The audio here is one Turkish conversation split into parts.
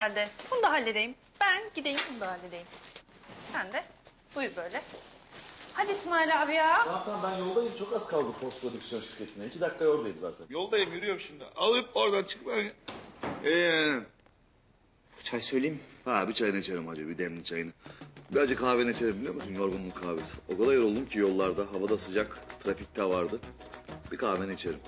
Hadi bunu da halledeyim. Ben gideyim bunu da halledeyim. Sen de buyur böyle. Hadi İsmail abi ya. Tamam ben yoldayım. Çok az kaldı post prodüksiyon şirketine. İki dakika oradayım zaten. Yoldayım yürüyorum şimdi. Alıp oradan çıkıp ben... Ee, Çay söyleyeyim. ha bir çayını içerim hacı bir demli çayını. Birazcık kahveni içerim biliyor musun? Yorgunluk kahvesi. O kadar yoruldum ki yollarda. Havada sıcak. Trafikte vardı. Bir kahveni içerim.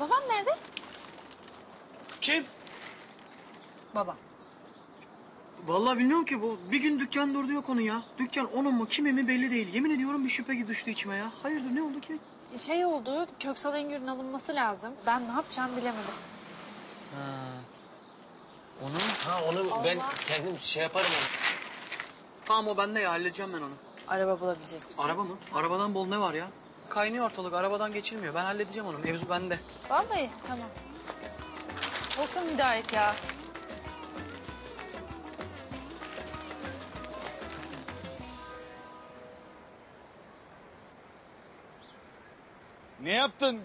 Babam nerede? Kim? Baba. Vallahi bilmiyorum ki bu bir gün dükkan durdu yok onun ya. Dükkan onun mu kimin mi belli değil. Yemin ediyorum bir şüphe düştü içime ya. Hayırdır ne oldu ki? Şey oldu, Köksal Engür'ün alınması lazım. Ben ne yapacağım bilemedim. Onu? Ha onu ben kendim şey yaparım onu. Tamam o bende ya halledeceğim ben onu. Araba bulabilecek misin? Araba mı? Arabadan bol ne var ya? Kaynıyor ortalık arabadan geçilmiyor. Ben halledeceğim onu. Mevzu bende. Vallahi tamam. Olsun Hidayet ya. Ne yaptın?